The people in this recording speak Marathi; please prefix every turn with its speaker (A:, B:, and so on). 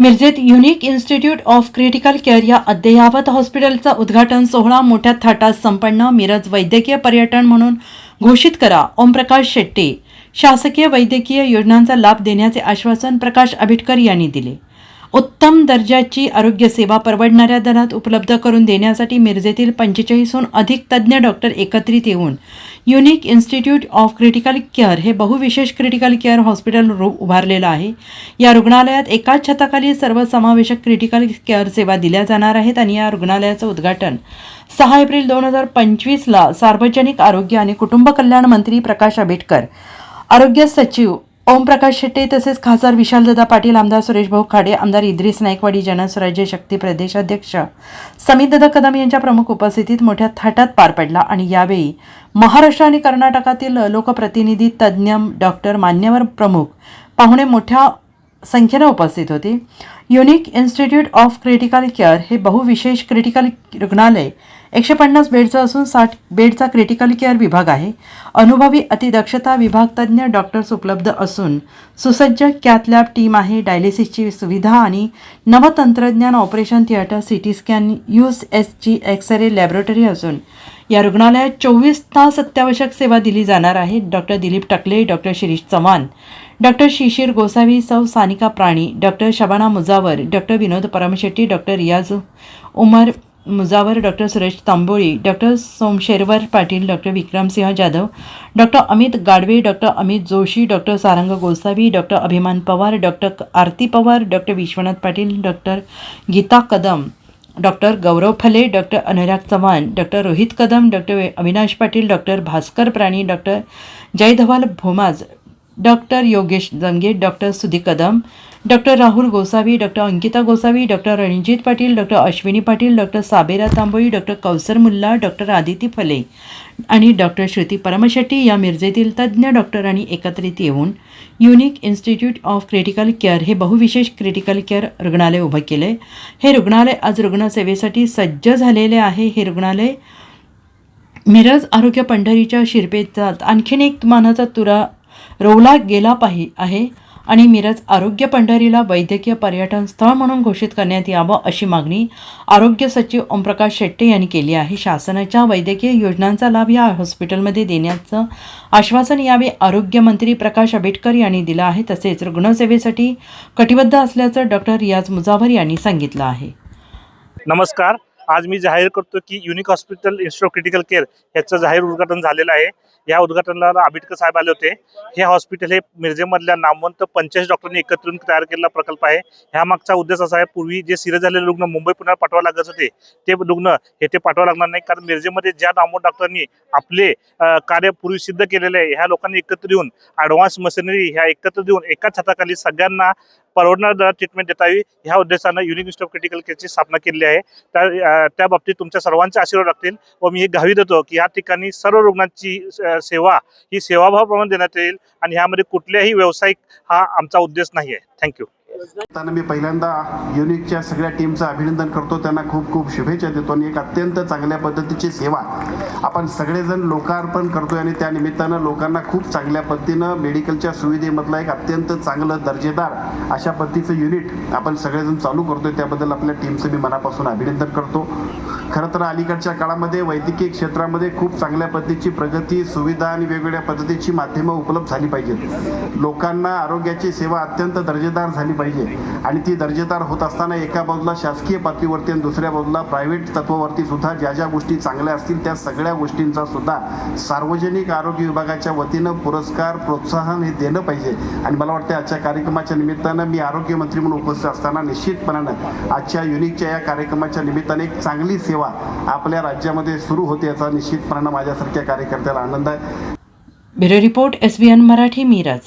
A: मिरजेत Unique Institute of Critical Care या अद्ययावत हॉस्पिटलचा उद्घाटन सोहळा मोठ्या थाटात संपन्न मिरज वैद्यकीय पर्यटन म्हणून घोषित करा. ओमप्रकाश शेट्टी शासकीय वैद्यकीय योजनांचा लाभ देण्याचे आश्वासन प्रकाश आंबेडकर यांनी दिले. उत्तम दर्जाची आरोग्यसेवा परवडणाऱ्या दरात उपलब्ध करून देण्यासाठी मिरजेतील पंचेचाळीसहून अधिक तज्ज्ञ डॉक्टर एकत्रित येऊन Unique Institute of Critical Care हे बहुविशेष क्रिटिकल केअर हॉस्पिटल रू उभारलेलं आहे. या रुग्णालयात एकाच छताखाली सर्वसमावेशक क्रिटिकल केअर सेवा दिल्या जाणार आहेत आणि या रुग्णालयाचं उद्घाटन सहा एप्रिल दोन हजार पंचवीसला सार्वजनिक आरोग्य आणि कुटुंब कल्याण मंत्री प्रकाश आंबेडकर आरोग्य सचिव ओमप्रकाश शेट्टे तसेच खासदार विशालदादा पाटील आमदार सुरेश भाऊ खाडे आमदार इद्रिस नाईकवाडी जनस्वराज्य शक्ती प्रदेशाध्यक्ष समितदादा कदम यांच्या प्रमुख उपस्थितीत मोठ्या थाटात पार पडला आणि यावेळी महाराष्ट्र आणि कर्नाटकातील लोकप्रतिनिधी तज्ज्ञ डॉक्टर मान्यवर प्रमुख पाहुणे मोठ्या संख्येनं उपस्थित होते. Unique Institute of Critical Care हे बहुविशेष क्रिटिकल रुग्णालय एकशे पन्नास बेडचं असून साठ बेडचा क्रिटिकल केअर विभाग आहे. अनुभवी अतिदक्षता विभाग तज्ज्ञ डॉक्टर्स उपलब्ध असून सुसज्ज कॅथलॅब टीम आहे. डायलिसिसची सुविधा आणि नवतंत्रज्ञान operation theatre C T scan use एसची एक्स रे लॅबोरेटरी असून या रुग्णालयात चोवीस तास अत्यावश्यक सेवा दिली जाणार आहे. Doctor Dilip Takale doctor Shirish Chavan doctor Shishir Gosavi Sau Sanika Prani doctor Shabana Mujawar doctor Vinod Paramshetti doctor Riyaz Umar Mujawar doctor Suresh Tamboli doctor Somsherwar Patil doctor Vikramsinh Jadhav doctor Amit Gadve doctor Amit Joshi doctor Sarang Gosavi doctor Abhiman Pawar doctor Aarti Pawar doctor Vishwanath Patil doctor Geeta Kadam doctor Gaurav Phale doctor Anurag Chavan doctor Rohit Kadam doctor Avinash Patil doctor Bhaskar Prani doctor Jaydhawal भोमाज doctor Yogesh Jange doctor Sudhi Kadam doctor Rahul Gosavi doctor Ankita Gosavi doctor Ranjit Patil doctor Ashwini Patil doctor Sabera Tamboli doctor Kausar Mulla doctor Aditi Phale आणि डॉक्टर श्रुती परमशेट्टी या मिरजेतील तज्ज्ञ डॉक्टरांनी एकत्रित येऊन Unique Institute of Critical Care हे बहुविशेष क्रिटिकल केअर रुग्णालय उभं केले. हे रुग्णालय आज रुग्णसेवेसाठी सज्ज झालेले आहे. हे रुग्णालय मिरज आरोग्य पंढरीच्या शिरपेचात आणखीन एक मानाचा तुरा रोवला गेला पाहि आहे आणि मिरज आरोग्य पंढरीला वैद्यकीय पर्यटन स्थळ म्हणून घोषित करण्यात यावं अशी मागणी आरोग्य सचिव ओमप्रकाश शेट्टे यांनी केली आहे. शासनाच्या वैद्यकीय योजनांचा लाभ या हॉस्पिटलमध्ये देण्याचं आश्वासन यावेळी आरोग्यमंत्री प्रकाश आंबेडकर यांनी दिलं आहे. तसेच रुग्णसेवेसाठी कटिबद्ध असल्याचं डॉक्टर रियाज मुजावर यांनी सांगितलं आहे.
B: नमस्कार. आज मी जाहीर करतो की Unique Hospital Institute of Critical Care याचं जाहीर उद्घाटन झालेलं आहे. या उद्घाटनाला आंबेडकर साहेब आले होते. हे हॉस्पिटल हे मिरजेमधल्या नामवंत पंचाळीस डॉक्टरांनी एकत्र येऊन तयार केलेला प्रकल्प आहे. ह्या मागचा उद्देश असा आहे पूर्वी जे सिरियस झालेले रुग्ण मुंबई पुण्याला पाठवा लागत होते ते रुग्ण हे ते लागणार नाही. कारण मिरजेमध्ये ज्या नामवंत डॉक्टरांनी आपले कार्य पूर्वी सिद्ध केलेले आहे ह्या लोकांनी एकत्र येऊन ॲडव्हान्स मशिनरी ह्या एकत्र देऊन एकाच छताखाली सगळ्यांना परवडणार दरात ट्रीटमेंट देता येईल ह्या उद्देशानं युनिक इन्स्टिट्यूट ऑफ क्रिटिकल केअरची स्थापना केली आहे. त्या त्या बाबतीत तुमच्या सर्वांचे आशीर्वाद लागतील व मी हे गावी देतो की या ठिकाणी सर्व रुग्णांची सेवा ही सेवाभावाप्रमाणे देण्यात येईल आणि ह्यामध्ये कुठल्याही व्यावसायिक हा आमचा उद्देश नाही आहे थँक्यू
C: त्यांना मी पहिल्यांदा युनिकच्या सगळ्या टीमचं अभिनंदन करतो. त्यांना खूप खूप शुभेच्छा देतो आणि एक अत्यंत चांगल्या पद्धतीची सेवा आपण सगळेजण लोकार्पण करतोय आणि त्या निमित्तानं लोकांना खूप चांगल्या पद्धतीनं मेडिकलच्या सुविधेमधला एक अत्यंत चांगलं दर्जेदार अशा पद्धतीचं युनिट आपण सगळेजण चालू करतोय. त्याबद्दल आपल्या टीमचं मी मनापासून अभिनंदन करतो. खरं तर अलीकडच्या काळामध्ये वैद्यकीय क्षेत्रामध्ये खूप चांगल्या पद्धतीची प्रगती सुविधा आणि वेगवेगळ्या पद्धतीची माध्यमं उपलब्ध झाली पाहिजेत. लोकांना आरोग्याची सेवा अत्यंत दर्जेदार झाली पाहिजे आणि ती दर्जेदार होत असताना एका बाजूला शासकीय पातळीवरती आणि दुसऱ्या बाजूला प्रायव्हेट तत्वावरती सुद्धा ज्या ज्या गोष्टी चांगल्या असतील त्या सगळ्या गोष्टींचा सुद्धा सार्वजनिक आरोग्य विभागाच्या वतीनं पुरस्कार प्रोत्साहन हे देणं पाहिजे. आणि मला वाटतं आजच्या कार्यक्रमाच्या निमित्तानं मी आरोग्यमंत्री म्हणून उपस्थित असताना निश्चितपणानं आजच्या युनिकच्या या कार्यक्रमाच्या निमित्ताने एक चांगली सेवा सेवा आपल्या राज्यामध्ये सुरू होते याचा निश्चितपणानं माझ्यासारख्या कार्यकर्त्याला आनंद आहे.
A: Bureau report S B N Marathi Miraj.